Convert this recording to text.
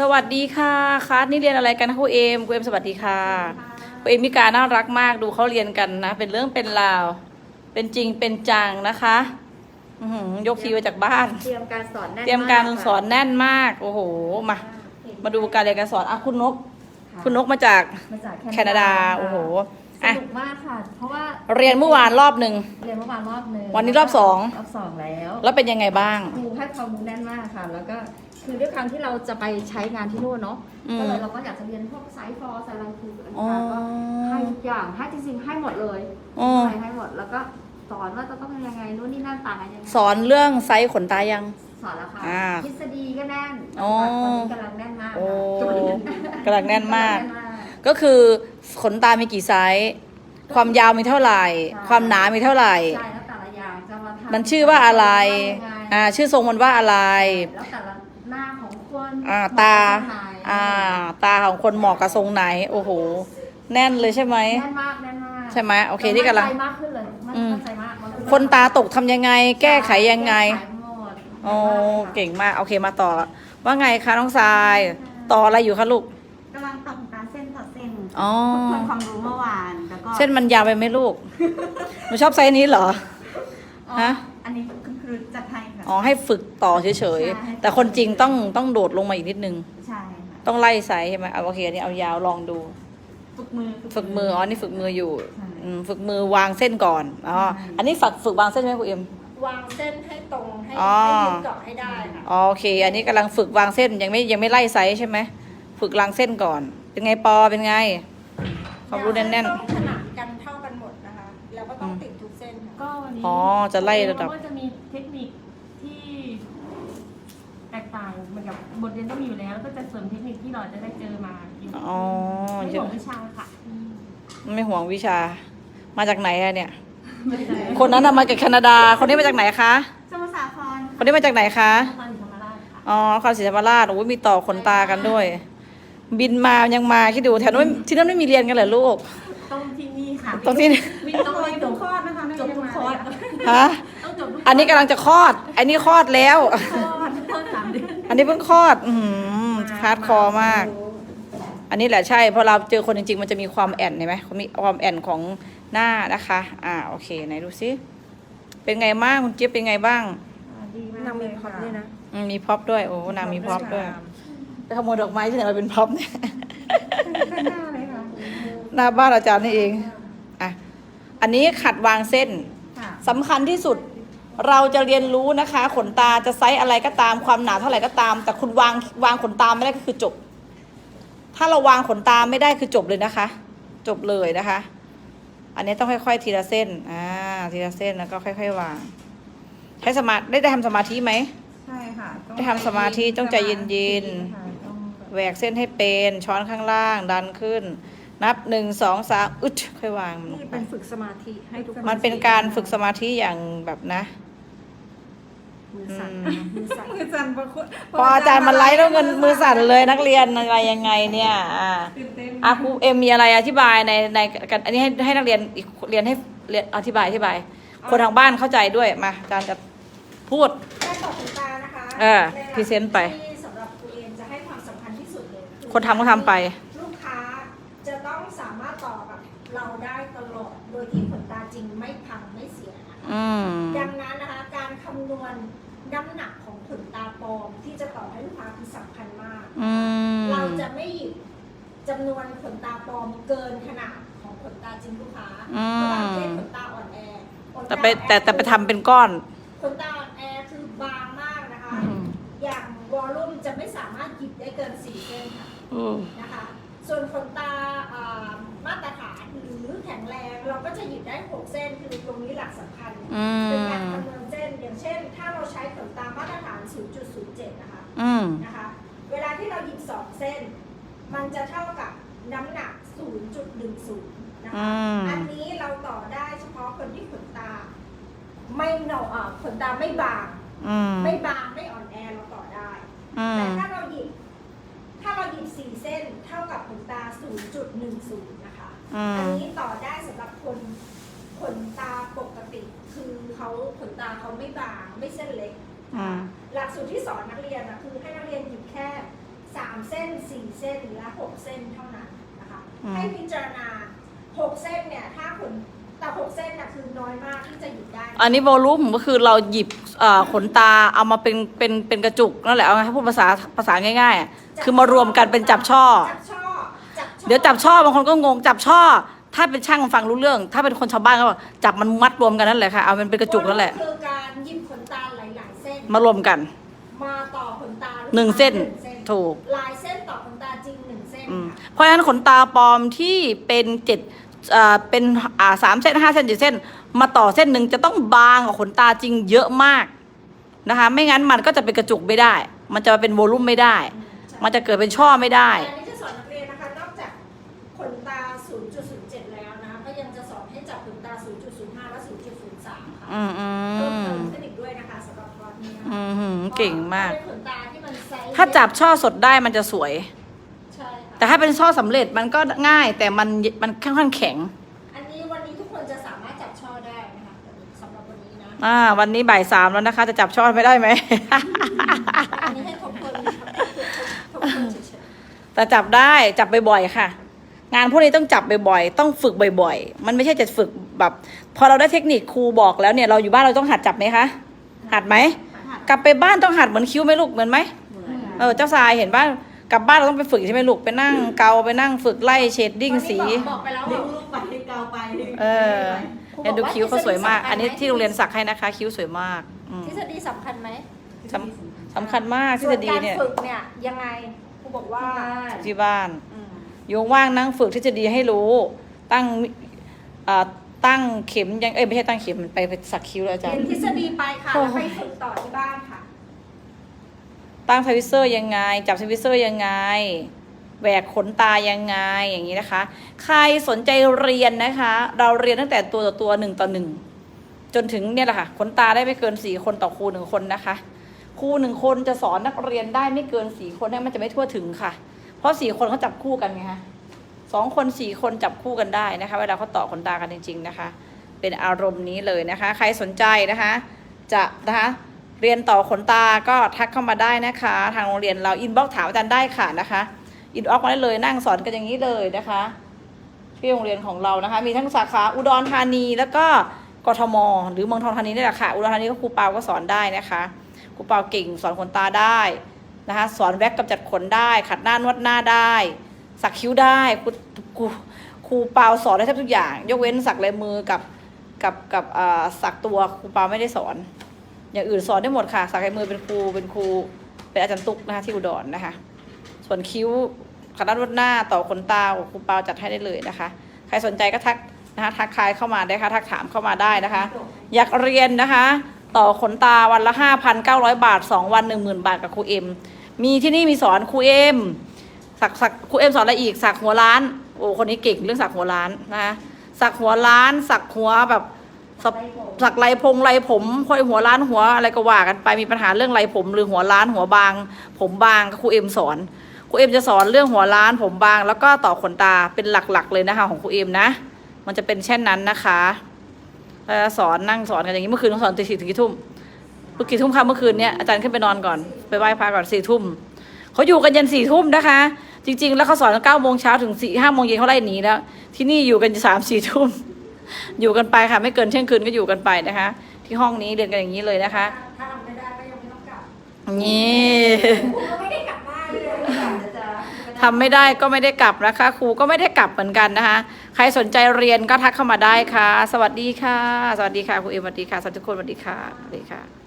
สวัสดีค่ะคลาสนี่เรียนอะไรกันคะครูเอมครูเอมสวัสดีค่ะครูเอมมิกาน่ารักมากดูเขาเรียนกันนะ เป็นเรื่องเป็นราว เป็นจริงเป็นจังนะคะอื้อหือยกทีมาจากบ้าน เตรียมการสอนแน่นเตรียมการค่ะสอนแน่นมาก โอ้โหมามาดูการเรียนการสอนอะคุณนกคุณนกมาจากมาจากแคนาดาโอ้โหสอะนุกมากค่ะ เพราะว่าเรียนเมื่อวานรอบหนึ่ง เรียนเมื่อวานรอบหนึ่งวันนี้รอบสอง รอบสองแล้วแล้วเป็นยังไงบ้าง ครูให้ความรู้แน่นมากค่ะ แล้วก็ คือด้วยความที่เราจะไปใช้งานที่นู่นเนาะอืมก็เลยเราก็อยากจะเรียนพวกไซส์ฟอร์ไซส์ไลน์คืออะไรอ๋อต่างๆก็ให้ทุกอย่างให้จริงๆให้หมดเลยอ๋อให้ให้หมดแล้วก็สอนว่าจะต้องยังไงนู่นนี่นั่นต่างกันยังไงสอนเรื่องไซส์ขนตายัง สอนแล้วค่ะอ่าทฤษฎีก็แน่นอ๋อตอนนี้กำลังแน่นมากโอ้ ค่ะกำลังแน่นมากกำลังแน่นมาก ก็คือขนตามีกี่ไซส์ ความยาวมีเท่าไหร่ ใช่ ความหนามีเท่าไหร่ ใช่แล้วแต่ละอย่างจะมาทำมันชื่อว่าอะไรยังไงอ่า ชื่อทรงมันว่าอะไร แล้วแต่ละหน้าข องคนอ่าเหมะตากับทรงไหนอ่า ตาของคนเหมาะกับทรงไหน โอ้โห แน่นเลยใช่ไหม แน่นมากแน่นมากใช่ไหมโอเคนี่กำลังมั่ใจมากขึ้นเลยมั่นอืมมั่นใจมากมั่ใจมกคนตาตกทำยังไง แก้ไขยังไง แก้ขหมดโอ้เก่งมาก โอเคมาต่อว่าไงคะน้องทราย ต่ออะไรอยู่คะลูก กำลังตัดตาเส้นต่อเส้นอ๋อ ทบทวนความรู้เมื่อวานแล้วก็เส้นมันยาวไปไหมลูก หนูชอบไซส์นี้เหรอ อ๋อฮะ อันนี้คุณครูจัดให้ค่ะ อ๋อให้ฝึกต่อเฉยใช่ๆแต่คนจริงต้องต้องโดดลงมาอีกนิดนึง ใช่ค่ะ ต้องไล่ไซส์ใช่ไหมเอาโอเคอันนี้เอายาวลองดู ฝึกมือ ฝึกมือ อ๋อ นี่ฝึกมืออยู่ใช่อืมฝึกมือวางเส้นก่อน อ๋อ ใช่ อันนี้ฝึกฝึกวางเส้นไหมครูเอ็ม วางเส้นให้ตรงให้อ๋อ ให้ยืดเกาะให้ได้ค่ะ อ๋อโอเค อันนี้กำลังฝึกวางเส้นยังไม่ยังไม่ไล่ไซส์ใช่ไหม ฝึกวางเส้นก่อน เป็นไงปอ เป็นไง ความรู้แน่น ต้องขนานกันเท่ากันหมดนะคะ แล้วก็ต้องติดทุกเส้นค่ะ ก็วันนี้อ๋อจะไล่ระดับ ก็จะมีเทคนิคที่ แตกต่างเหมือนกับบทเรียนต้องมีอยู่แล้วแล้วก็จะเสริมเทคนิคที่เราจะได้เจอมาอยู่ๆอ๋อ ไม่เยห่วอะงวิชาค่ะไม่ห่วงวิชา มาจากไหนอะเนี่ยคนนั้นน่ะมาจากแคนาดา คนนี้มาจากไหนคะ สมุทรสาครคนนี้มาจากไหนคะนครศรีธรรมราชค่ะอ๋อนครศรีธรรมราชโอ้ยมีต่อขนตากันด้วย บินมายังมาคิดดูแถวนั้นไม่ที่นั่นไม่มีเรียนกันเหรอลูก ต้องที่นี่ค่ะตรงที่นี่วินต้องเรียนจบคลอดนะคะจบทุกคอร์สฮะ ต้องจบทุกอันนี้กำลังจะคลอด อันนี้คลอดแล้ว คอร์ส คลอดสามเดือนอันนี้เพิ่งคลอด อืมฮาร์ดคอร์มาก อันนี้แหละใช่พอเราเจอคนจริงๆ มันจะมีความแอนเห็นไหมเขามีความแอนของหน้านะคะ อ่าโอเคไหนดูซิเป็นไงบ้างคุณเจี๊ยบเป็นไงบ้างดีมากนางมีพ็อปด้วยนะอืมมีพ็อปด้วยโอ้นางมีพ็อปด้วยไปขโมยดอกไม้ที่ไหนมาเป็นพ็อปเนี่ยหน้าเลยค่ะหน้าบ้านอาจารย์นี่เองอะอันนี้ขัดวางเส้นค่ะสำคัญที่สุด เราจะเรียนรู้นะคะ ขนตาจะไซส์อะไรก็ตามความหนาเท่าไหร่ก็ตาม แต่คุณวางวางขนตาไม่ได้ก็คือจบ ถ้าเราวางขนตาไม่ได้คือจบเลยนะคะ จบเลยนะคะ อันนี้ต้องค่อยๆ ทีละเส้นอ่าทีละเส้นแล้วก็ค่อยๆวาง ใช้สมาธิได้ได้ทำสมาธิไหมใช่ค่ะต้องได้ทำสมาธิต้องใจเย็นๆ ค่ะต้องแบบแหวกเส้นให้เป็นช้อนข้างล่างดันขึ้น นับหนึ่งสองสามอึดค่อยวางมันลงนี่ไปเป็นฝึกสมาธิให้ทุกค มันเป็นการฝึกสมาธิอย่างแบบนะ มืออืสั่นมมือสั่นมือสั่นพอคุณพออาจารย์มันไลฟ์แล้วเงินมือสั่นเลยนักเรียนอะไรยังไงเนี่ยอ่าตื่นเต้นอะครูเอ็มมีอะไรอธิบายในในกันอันนี้ให้ให้นักเรียนอีกเรียนให้เรียนอธิบายอธิบาย คนทางบ้านเข้าใจด้วยมาอาจารย์จะพูดการต่อขนตานะคะเออในหลักพรีเซนต์ไปที่สำหรับครูเอ็มจะให้ความสำคัญที่สุดเลยอคนทำก็ทำไป ลูกค้าจะต้องสามารถต่อกับเราได้ตลอดโดยที่ขนตาจริงไม่พังไม่เสียนะคะอืมดังนั้นนะคะการคำนวณ น้ำหนักของขนตาปลอมที่จะต่อให้ลูกค้าคือสำคัญมาก อืมเราจะไม่หยิบจำนวนขนตาปลอมเกินขนาดของขนตาจริงลูกค้าอืมเพราะบางเคสขนตาอ่อนแอขนแต่ตาไปแต่แต่ไปทำเป็นก้อน ขนตาอ่อนแอคือบางมากนะคะอืมอย่างวอลลุ่มจะไม่สามารถหยิบได้เกินสี่เส้นค่ะ อืม นะคะ ส่วนขนตาอ่ามาตรฐานหรือแข็งแรงเราก็จะหยิบได้หกเส้นคือตรงนี้หลักสำคัญ อืเป็นการมคำนวณเส้นอย่างเช่น ถ้าเราใช้ขนตามาตรฐาน 0.07 นะคะอืมนะคะ เวลาที่เราหยิบสองเส้น มันจะเท่ากับน้ำหนัก 0.10 นะคะอืมอันนี้เราต่อได้เฉพาะคนที่ขนตา ไม่หนออ่าขนตาไม่บาง อืมไม่บางไม่อ่อนแอเราต่อได้ อืแต่มถ้าเราหยิบ ถ้าเราหยิบสี่เส้นเท่ากับขนตา 0.10 นะคะ อือันมนี้ต่อได้สำหรับคนขนตาปกติคือเขาขนตาเขาไม่บางไม่เส้นเล็กอืมหลักสูตรที่สอนนักเรียนนะคือให้นักเรียนหยิบแค่สามเส้นสี่เส้นและหกเส้นเท่านั้นนะคะอืมให้พิจารณาหกเส้นเนี่ยถ้าขนแต่หกเส้นน่ะคือน้อยมากที่จะหยิบได้ อันนี้โวลูมก็คือเราหยิบเอ่อขนตาเอามาเป็นเป็นเป็นกระจุกนั่นแหละเอาให้พูดภาษาภาษาง่ายๆอะคือมารวมกันเป็นจับช่อ จับช่อจับช่อเดี๋ยวจับช่อบางคนก็งงจับช่อ ถ้าเป็นช่างฟังรู้เรื่อง ถ้าเป็นคนชาวบ้านก็บอกจับมันมัดรวมกันนั่นแหละค่ะเอามันเป็นกระจุกนั่นแหละ คือการหยิบขนตาหลายๆเส้น มารวมกัน มาต่อขนตาหนึ่งเส้นหงเส้นถูก ลายเส้นต่อขนตาจริงหนึ่งเส้นอืมค่ะเพราะฉะนั้นขนตาปลอมที่เป็นเจ็ดเอ่อเป็นอ่าสามเส้นห้าเส้นเจ็ดเส้น มาต่อเส้นหนึ่งจะต้องบางกว่าขนตาจริงเยอะมากนะคะ ไม่งั้นมันก็จะเป็นกระจุกไม่ได้ มันจะเป็นโวลูมไม่ได้ มันจะเกิดเป็นช่อไม่ได้อันนี้จะสอนนักเรียนนะคะ นอกจากขนตา 0.07 แล้วนะ ก็ยังจะสอนให้จับขนตา 0.05 และ 0.03 ค่ะ อืมอืเพิ่มเติมมขึ้นอีกด้วยนะคะสำหรับคอร์สนี้นะคะอืมหืมเก่งมากเพระเป็นขนตาที่มันไซส์ถ้าจับช่อสดได้มันจะสวย ใช่ค่ะ แต่ถ้าเป็นช่อสำเร็จมันก็ง่าย แต่มันมันค่อนข้างแข็ง อันนี้วันนี้ทุกคนจะสามารถจับช่อได้นะคะสำหรับวันนี้นะอ่า วันนี้บ่ายสามแล้วนะคะ จะจับช่อไม่ได้ไหม อันนี้ให้ทบทวนทบทวนเฉยแต่จับได้จับบ่อยๆค่ะ งานพวกนี้ต้องจับบ่อยๆ ต้องฝึกบ่อย ๆ มันไม่ใช่จะฝึกแบบ พอเราได้เทคนิคครูบอกแล้วเนี่ยเราอยู่บ้านเราต้องหัดจับไหมคะ หัดไหม กลับไปบ้านต้องหัดเหมือนคิ้วไหมลูกเหมือนไหมเออเจ้าทรายเห็นบ้านกลับบ้านเราต้องไปฝึกใช่ไหมลูกไปนั่งเกาไปนั่งฝึกไล่เชดๆดิ้งสีวันนี้บอกบอกไปแล้วเลี้ยว่างลูกไปให้เกาไปเออเนี่ยดูคิ้วเขาสวยมาก อันนี้ที่โรงเรียนสักให้นะคะ คิ้วสวยมากอืมทฤษฎีสำคัญไหมสำสำคัญมากทฤส่ษวนฎีการเนี่ยฝึกเนี่ยยังไงครูบอกว่าที่บ้านอืม โยงว่างนั่งฝึกทฤษฎีให้รู้ ตั้งเอ่อตั้งเข็มยังเอ้ยไม่ใช่ตั้งเข็มมันไปไปสักคิ้วแล้วอาจารเรียย์นทฤษฎีไปค่ะโอ้แล้วยไปฝึกต่อที่บ้านค่ะ ตั้งทวิสเซอร์ยังไง จับทวิสเซอร์ยังไงแหวกขนตายังไงอย่างนี้นะคะ ใครสนใจเรียนนะคะ เราเรียนตั้งแต่ตัวต่อตัวหนึ่งต่อหนึ่งจนถึงเนี่ยแหละค่ะขนตาได้ไม่เกินสี่คนต่อครูหนึ่งคนนะคะครูหนึ่งคนจะสอนนักเรียนได้ไม่เกินสี่คนเนี่ยมันจะไม่ทั่วถึงค่ะ เพราะสี่คนเขาจับคู่กันไงคะสองคนสี่คนจับคู่กันได้นะคะ เวลาเขาต่อขนตากันจริง ๆนะคะ เป็นอารมณ์นี้เลยนะคะ ใครสนใจนะคะ จะนะคะเรียนต่อขนตาก็ทักเข้ามาได้นะคะ ทางโรงเรียนเราอินบ็อกถามอาจารย์ได้ค่ะนะคะอินบ็อกมาได้เลยนั่งสอนกันอย่างนี้เลยนะคะ ที่โรงเรียนของเรานะคะ มีทั้งสาขาอุดรธานีแล้วก็กทม หรือเมืองทองธานีนี่แหละค่ะอุดรธานีก็ครูเปาก็สอนได้นะคะครูเปาเก่งสอนขนตาได้ นะคะสอนแว็กกำจัดขนได้ ขัดหน้านวดหน้าได้ สักคิ้วได้ครูครูครูเปาสอนได้แทบทุกอย่าง ยกเว้นสักลายมือกับกับกับอ่าสักตัวครูเปาไม่ได้สอน อย่างอื่นสอนได้หมดค่ะ สักลายมือเป็นครูเป็นครูเป็นอาจารย์ตุ๊กนะคะที่อุดรนะคะ ส่วนคิ้วขัดหน้านวดหน้าต่อขนตาครูเปาจัดให้ได้เลยนะคะ ใครสนใจก็ทักนะคะทักทายเข้ามาได้ค่ะทักถามเข้ามาได้นะคะ อยากเรียนนะคะ ต่อขนตาวันละ 5,900 บาท 2 วัน 10,000 บาทกับครูเอ็ม มีที่นี่มีสอนครูเอ็มสักสักครูเอ็มสอนอะไรอีกสักหัวล้าน โอ้คนนี้เก่งเรื่องสักหัวล้านนะสักหัวล้าน สักหัวแบบสักสักไรพงไรผมค่อยหัวล้านหัวอะไรก็ว่ากันไปมีปัญหาเรื่องไรผม หรือหัวล้านหัวบาง ผมบางก็ครูเอ็มสอนครูเอ็มจะสอนเรื่องหัวล้านผมบาง แล้วก็ต่อขนตาเป็นหลักๆ เลยนะคะของครูเอ็มนะ มันจะเป็นเช่นนั้นนะคะสอนนั่งสอนกันอย่างนี้เมื่อคืนสอนตีสี่ถึงกี่ทุ่ม มื่อกี่ทุ่มคะเมื่อคืนเนี้ยอาจารย์ขึ้นไปนอนก่อนไปไหว้พระก่อนสี่ทุ่มเขาอยู่กันยันสี่ทุ่มนะคะ จริง ๆ แล้วเขาสอนเก้าโมงเช้าถึงสี่ห้าโมงเย็นเขาไล่หนีแล้ว ที่นี่อยู่กันสามสี่ทุ่มอยู่กันไปค่ะ ไม่เกินเที่ยงคืนก็อยู่กันไปนะคะ ที่ห้องนี้เรียนกันอย่างนี้เลยนะคะถ้าทำไม่ได้ก็ยังไม่ต้องกลับนี่ครูก็ไม่ได้กลับบ้านเลยทำไม่ได้ก็ไม่ได้กลับนะคะ ครูก็ไม่ได้กลับเหมือนกันนะคะ ใครสนใจเรียนก็ทักเข้ามาได้ค่ะ สวัสดีค่ะ สวัสดีค่ะครูเอ็มสวัสดีค่ะสวัสดีทุกคนสวัสดีค่ะสวัสดีค่ะ